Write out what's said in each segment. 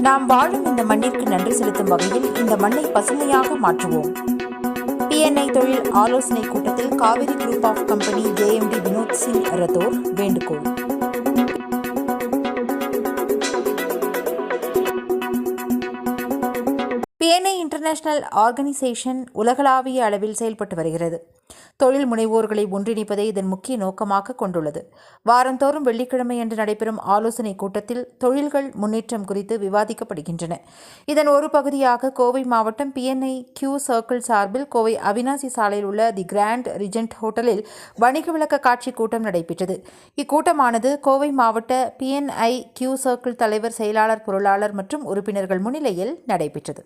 நாம் வாழும் இந்த மண்ணிற்கு நன்றி செலுத்தும் வகையில் இந்த மண்ணை பசுமையாக மாற்றுவோம். பிஎன்ஐ தொழில் ஆலோசனை கூட்டத்தில் Kaveri group of company JMD Vinod Singh Rathore வேண்டுகோள். இன்டர்நேஷனல் ஆர்கனைசேஷன் உலகளாவிய அளவில் செயல்பட்டு வருகிறது. தொழில் முனைவோர்களை ஒன்றிணைப்பதை இதன் முக்கிய நோக்கமாக கொண்டுள்ளது. வாரந்தோறும் வெள்ளிக்கிழமை அன்று நடைபெறும் ஆலோசனை கூட்டத்தில் தொழில்கள் முன்னேற்றம் குறித்து விவாதிக்கப்படுகின்றன. இதன் ஒரு பகுதியாக கோவை மாவட்டம் பிஎன்ஐ கியூ சர்க்கிள் சார்பில் கோவை அவினாசி சாலையில் உள்ள தி கிராண்ட் ரிஜென்ட் ஹோட்டலில் வணிக விளக்க காட்சி கூட்டம் நடைபெற்றது. இக்கூட்டமானது கோவை மாவட்ட பிஎன்ஐ கியூ சர்க்கிள் தலைவர் செயலாளர் பொருளாளர் மற்றும் உறுப்பினர்கள் முன்னிலையில் நடைபெற்றது.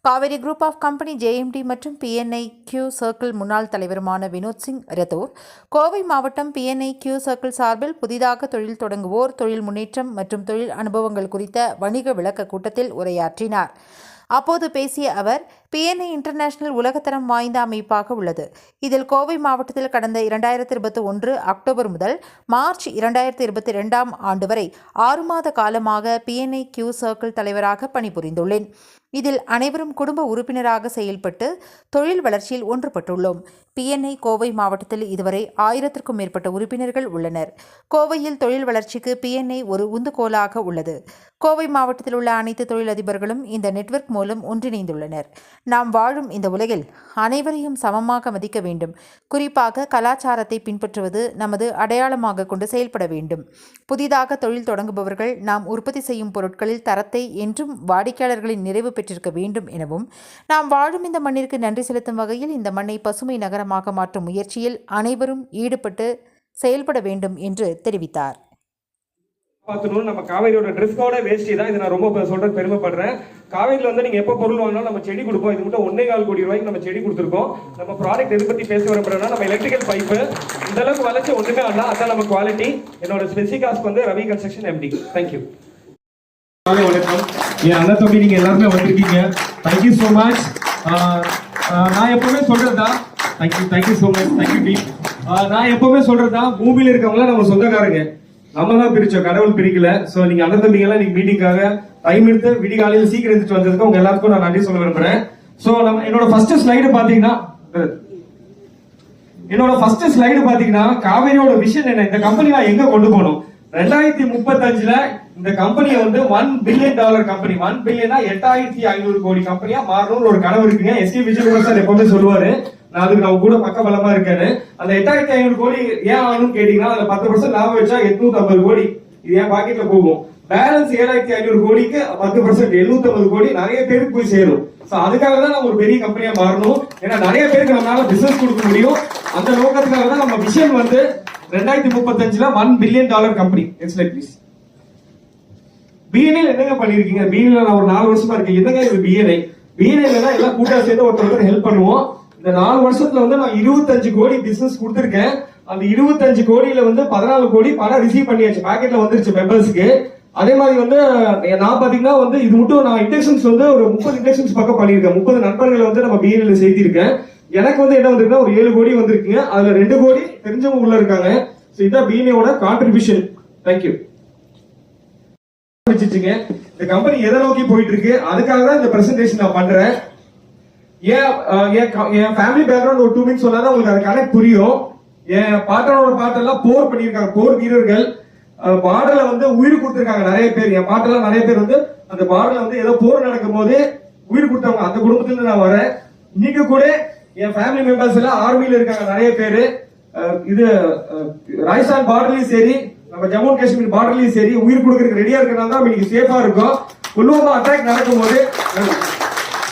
Kaveri group of company JMD மற்றும் பிஎன்ஐ கியூ சர்க்கிள் முன்னாள் தலைவருமான வினோத் சிங் ரத்தோர் கோவை மாவட்டம் பிஎன்ஐ கியூ சர்க்கிள் சார்பில் புதிதாக தொழில் தொடங்குவோர் தொழில் முன்னேற்றம் மற்றும் தொழில் அனுபவங்கள் குறித்த வணிக விளக்க கூட்டத்தில் உரையாற்றினார். அப்போது பேசிய அவர் பிஎன்ஐ இன்டர்நேஷனல் உலகத்தரம் வாய்ந்த அமைப்பாக உள்ளது. இதில் கோவை மாவட்டத்தில் கடந்த இரண்டாயிரத்தி இருபத்தி ஒன்று அக்டோபர் முதல் மார்ச் இரண்டாயிரத்தி இருபத்தி ரெண்டாம் ஆண்டு வரை ஆறு மாத காலமாக பிஎன்ஐ கியூ சர்க்கிள் தலைவராக பணிபுரிந்துள்ளேன். இதில் அனைவரும் குடும்ப உறுப்பினராக செயல்பட்டு தொழில் வளர்ச்சியில் ஒன்றுபட்டுள்ளோம். பிஎன்ஐ கோவை மாவட்டத்தில் இதுவரை ஆயிரத்திற்கும் மேற்பட்ட உறுப்பினர்கள் உள்ளனர். கோவையில் தொழில் வளர்ச்சிக்கு பிஎன்ஐ ஒரு உந்துகோலாக உள்ளது. கோவை மாவட்டத்தில் உள்ள அனைத்து தொழிலதிபர்களும் இந்த நெட்வொர்க் மூலம் ஒன்றிணைந்துள்ளனர். நாம் வாழும் இந்த உலகில் அனைவரையும் சமமாக மதிக்க வேண்டும். குறிப்பாக கலாச்சாரத்தை பின்பற்றுவது நமது அடையாளமாக கொண்டு செயல்பட வேண்டும். புதிதாக தொழில் தொடங்குபவர்கள் நாம் உற்பத்தி செய்யும் பொருட்களில் தரத்தை என்றும் வாடிக்கையாளர்களின் நிறைவு பெற்றிருக்க வேண்டும் எனவும் நாம் வாழும் இந்த மண்ணிற்கு நன்றி செலுத்தும் வகையில் இந்த மண்ணை பசுமை நகரமாக மாற்றும் முயற்சியில் அனைவரும் ஈடுபட்டு செயல்பட வேண்டும் என்று தெரிவித்தார். நம்ம காவேரியோட ட்ரெஸ் கோட வேஷ்டி தான். இதை நான் ரொம்ப சொல்றது பெருமைப்படுறேன். காவேரியில் வந்து நீங்கள் எப்போ பொருள் வாங்கினாலும் நம்ம செடி கொடுப்போம். இது மட்டும் ஒன்றே கால் கோடி ரூபாய்க்கு நம்ம செடி கொடுத்துருக்கோம். நம்ம ப்ராடக்ட் எது பற்றி பேச விரும்புறோம்னா நம்ம எலக்ட்ரிக்கல் பைப்பு இந்த அளவுக்கு வளர்ச்சி ஒன்றுமே ஆனா அதான் நம்ம குவாலிட்டி என்னோட ஸ்பெசிகாஸ்க்கு வந்து ரவி கன்ஸ்ட்ரக்ஷன் எம்டி தேங்க்யூ வணக்கம். என் அண்ணன் தம்பி நீங்கள் எல்லாருமே வந்திருக்கீங்க. தேங்க்யூ ஸோ மச் நான் எப்பவுமே சொல்கிறதா thank you thank you so much thank you D நான் எப்பவுமே சொல்கிறதா பூமியில் இருக்கவங்களாம் நம்ம சொந்தக்காரங்க. நம்ம தான் பிரிச்சோம் கடவுள் பிரிக்கல. சோ நீங்க அண்ணன் தம்பிங்க எல்லாம் நீங்க மீட்டிங்காக டைம் எடுத்து விடிகாலையில் சீக்கிரம் எடுத்துட்டு வந்ததுக்கு உங்க எல்லாருக்கும் நான் நன்றி சொல்ல விரும்புறேன். சோ நம்ம என்னோட ஃபர்ஸ்ட் ஸ்லைடு பாத்தீங்கன்னா என்னோட ஃபர்ஸ்ட் ஸ்லைடு பாத்தீங்கன்னா காவேரியோட விஷன் என்ன? இந்த கம்பெனி நான் எங்க கொண்டு போகணும் ரெண்டாயிரத்தி முப்பத்தஞ்சுல இந்த கம்பெனியை வந்து one billion dollar company one பில்லியனா எட்டாயிரத்தி ஐநூறு கோடி கம்பெனியா மாறணும்னு ஒரு கனவு இருக்குங்க. எஸ் கே விஜயகுமார் சார் எப்பவுமே சொல்லுவாரு. நான் அதுக்கு நான் கூட பக்க பலமா இருக்கேன்னு. அந்த எட்டாயிரத்தி ஐநூறு கோடி ஏன் ஆகணும்னு கேட்டீங்கன்னா அதுல பத்து பர்சன்ட் லாபம் வச்சா எட்நூத்தி ஐம்பது கோடி. இது என் பாக்கெட்ல போகும். பேலன்ஸ் ஏழாயிரத்தி ஐநூறு கோடிக்கு பத்து பர்சன்ட் எழுநூத்தி ஐம்பது கோடி நிறைய பேருக்கு போய் சேரும். சோ அதுக்காக தான் நம்ம ஒரு பெரிய கம்பெனியா மாறணும். ஏன்னா நிறைய பேருக்கு நம்மளால பிசினஸ் கொடுக்க முடியும். அந்த நோக்கத்துக்காக தான் நம்ம விஷன் வந்து ரெண்டாயிரத்தி முப்பத்தஞ்சுல one billion dollar company next light please BNI என்னங்க பண்ணிருக்கீங்க? பிஎன்ஐ நான் ஒரு நாலு வருஷமா இருக்கேன். என்னங்க இது பிஎன்ஐ பிஎன்ஐல தான் எல்லாம் கூட்டா சேர்ந்து ஒருத்தர் ஹெல்ப் பண்ணுவோம். இந்த நாலு வருஷத்துல வந்து நான் இருபத்தஞ்சு கோடி பிசினஸ் கொடுத்துருக்கேன். அந்த இருபத்தஞ்சு கோடியில வந்து பதினாலு கோடி பணம் ரிசீவ் பண்ணியாச்சு. பாக்கெட்ல வந்துருச்சு மெம்பர்ஸ்க்கு அதே மாதிரி வந்து நான் பாத்தீங்கன்னா வந்து இது மட்டும் நான் இண்டக்ஷன்ஸ் வந்து ஒரு முப்பது இண்டக்ஷன்ஸ் பக்கம் பண்ணியிருக்கேன். முப்பது நண்பர்களை வந்து நம்ம பிஎன்ஐல சேர்த்திருக்கேன். எனக்கு வந்து என்ன வந்திருக்குன்னா ஒரு ஏழு கோடி வந்திருக்குங்க. அதுல ரெண்டு கோடி தெரிஞ்சவங்க உள்ள இருக்காங்க. ஸோ இதான் பிஎன்ஐயோட கான்ட்ரிபியூஷன் தேங்க்யூ இந்த கம்பெனி எதை நோக்கி போயிட்டு இருக்கு? அதுக்காக தான் இந்த பிரசன்டேஷன் நான் பண்றேன். ஏன் என் ஃபேமிலி பேக்ரவுண்ட் ஒரு டூ மினிட்ஸ் சொன்னாதான் உங்களுக்கு அது கனெக்ட் புரியும். என் பாட்டனோட பாட்டெல்லாம் போர் பண்ணியிருக்காங்க. போர் வீரர்கள். பார்டர்ல வந்து உயிர் கொடுத்துருக்காங்க நிறைய பேர். என் பாட்டெல்லாம் நிறைய பேர் வந்து அந்த பார்டர்ல வந்து ஏதோ போர் நடக்கும் போது உயிர் கொடுத்தவங்க. அந்த குடும்பத்துல நான் வரேன். நீங்க கூட என் ஃபேமிலி மெம்பர்ஸ் எல்லாம் ஆர்மில இருக்காங்க நிறைய பேர். இது ராஜஸ்தான் பார்டர்லயும் சரி நம்ம ஜம்மு அண்ட் காஷ்மீர் பார்டர்லயும் சரி உயிர் கொடுக்கறதுக்கு ரெடியா இருக்கனால தான் இன்னைக்கு சேஃபா இருக்கும். புல்வாமா அட்டாக் நடக்கும்போது.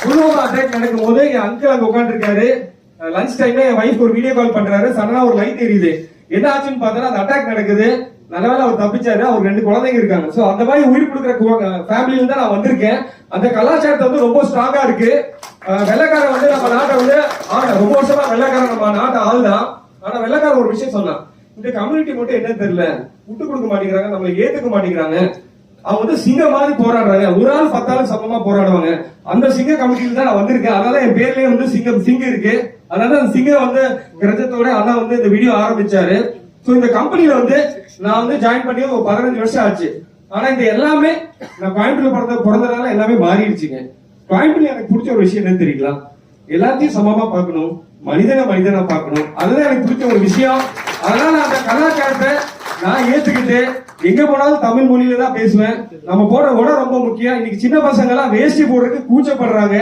புல்வாமா அட்டாக் நடக்கும்போது என் அங்கிள் அங்க உட்காந்துருக்காரு லஞ்ச் டைம்ல என் வைஃப் ஒரு வீடியோ கால் பண்றாரு. சடனா ஒரு லைட் எரியுது. என்ன ஆச்சுன்னு பார்த்தா அந்த அட்டாக் நடக்குது. நல்லவேளை அவர் தப்பிச்சாரு. அவர் ரெண்டு குழந்தைங்க இருக்காங்க. சோ அந்த மாதிரி உயிர் கொடுக்குற ஃபேமிலியில தான் நான் வந்திருக்கேன். அந்த கலாச்சாரத்தை வந்து ரொம்ப ஸ்ட்ராங்கா இருக்கு. வெள்ளக்காரன் வெள்ளைக்காரன் வந்து நம்ம நாட்டை வந்து ஆள ரொம்ப வருஷமா வெள்ளைக்காரன் நம்ம நாட்டை ஆளுதான். ஆனா வெள்ளைக்காரன் ஒரு விஷயம் சொன்னான். இந்த கம்யூனிட்டி மட்டும் என்ன தெரியல. விட்டு கொடுக்க மாட்டேங்கிறாங்க. நம்மளை ஏத்துக்க மாட்டேங்கிறாங்க. அவங்க வந்து சிங்கம் மாதிரி போராடுறாங்க. ஒரு ஆள் பத்தாள் சமமா போராடுவாங்க. அந்த சிங்க கமிட்டியில தான் நான் வந்திருக்கேன். அதனால என் பேர்லயே வந்து சிங்கம் சிங்கம் இருக்கு. அதனால அந்த சிங்கம் வந்து கிரஞ்சத்தோட அண்ணா வந்து இந்த வீடியோ ஆரம்பிச்சாரு. ஸோ இந்த கம்பெனியில வந்து நான் வந்து ஜாயின் பண்ணி ஒரு பதினஞ்சு வருஷம் ஆச்சு. ஆனா இந்த எல்லாமே நான் கோயம்புத்தூர் பிறந்த பிறந்தனால எல்லாமே மாறிடுச்சுங்க. கோயம்புத்தூர் எனக்கு பிடிச்ச ஒரு விஷயம் என்னன்னு தெரியுங்களா? எல்லாத்தையும் சமமா பார்க்கணும். மனிதனை மனிதனா பார்க்கணும். அதுதான் எனக்கு பிடிச்ச ஒரு விஷயம். அதனால அந்த கலாச்சாரத்தை நான் ஏத்துக்கிட்டு எங்க போனாலும் தமிழ் மொழியில தான் பேசுவேன். நம்ம போடுற உடை ரொம்ப முக்கியம். இன்னைக்கு சின்ன பசங்க எல்லாம் வேஷ்டி போடுறதுக்கு கூச்சப்படுறாங்க.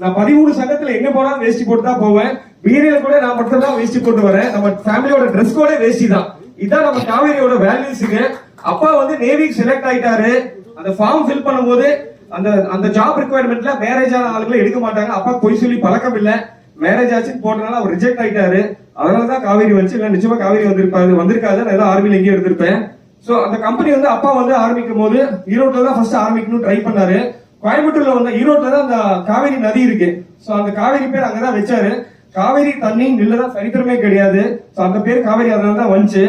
நான் பதிமூணு சங்கத்துல எங்க போனாலும் வேஷ்டி போட்டு தான் போவேன். பீரியல கூட நான் மட்டும் தான் வேஷ்டி போட்டு வரேன். நம்ம ஃபேமிலியோட ட்ரெஸ் கோடே வேஷ்டி தான். இதான் நம்ம காவேரியோட வேல்யூஸுங்க அப்பா வந்து நேவிக்கு செலக்ட் ஆயிட்டாரு. அந்த ஃபார்ம் ஃபில் பண்ணும்போது அந்த அந்த ஜாப் ரிக்குவயர்மெண்ட்ல மேரேஜ் ஆன ஆளுகளை எடுக்க மாட்டாங்க. அப்பா பொய் சொல்லி பழக்கம் இல்ல மேரேஜ் ஆச்சுன்னு போட்டனால அவர் ரிஜெக்ட் ஆயிட்டாரு. அதனாலதான் காவேரி வச்சு இல்ல நிச்சயமா காவேரி வந்திருப்பாரு. வந்திருக்காது நான் ஏதோ ஆர்மியில எங்கேயும் எடுத்திருப்பேன். சோ அந்த கம்பெனி வந்து அப்பா வந்து ஆரம்பிக்கும் போது ஈரோட்ல தான் ஃபர்ஸ்ட் ஆரம்பிக்கணும் ட்ரை பண்ணாரு. கோயம்புத்தூர்ல வந்து ஈரோட்ல தான் அந்த காவேரி நதி இருக்கு. சோ அந்த காவேரி பேர் அங்கதான் வச்சாரு. காவேரி தண்ணி நில்லதான் சரித்திரமே கிடையாது. சோ அந்த பேர் காவேரி அதனால தான் வந்துச்சு.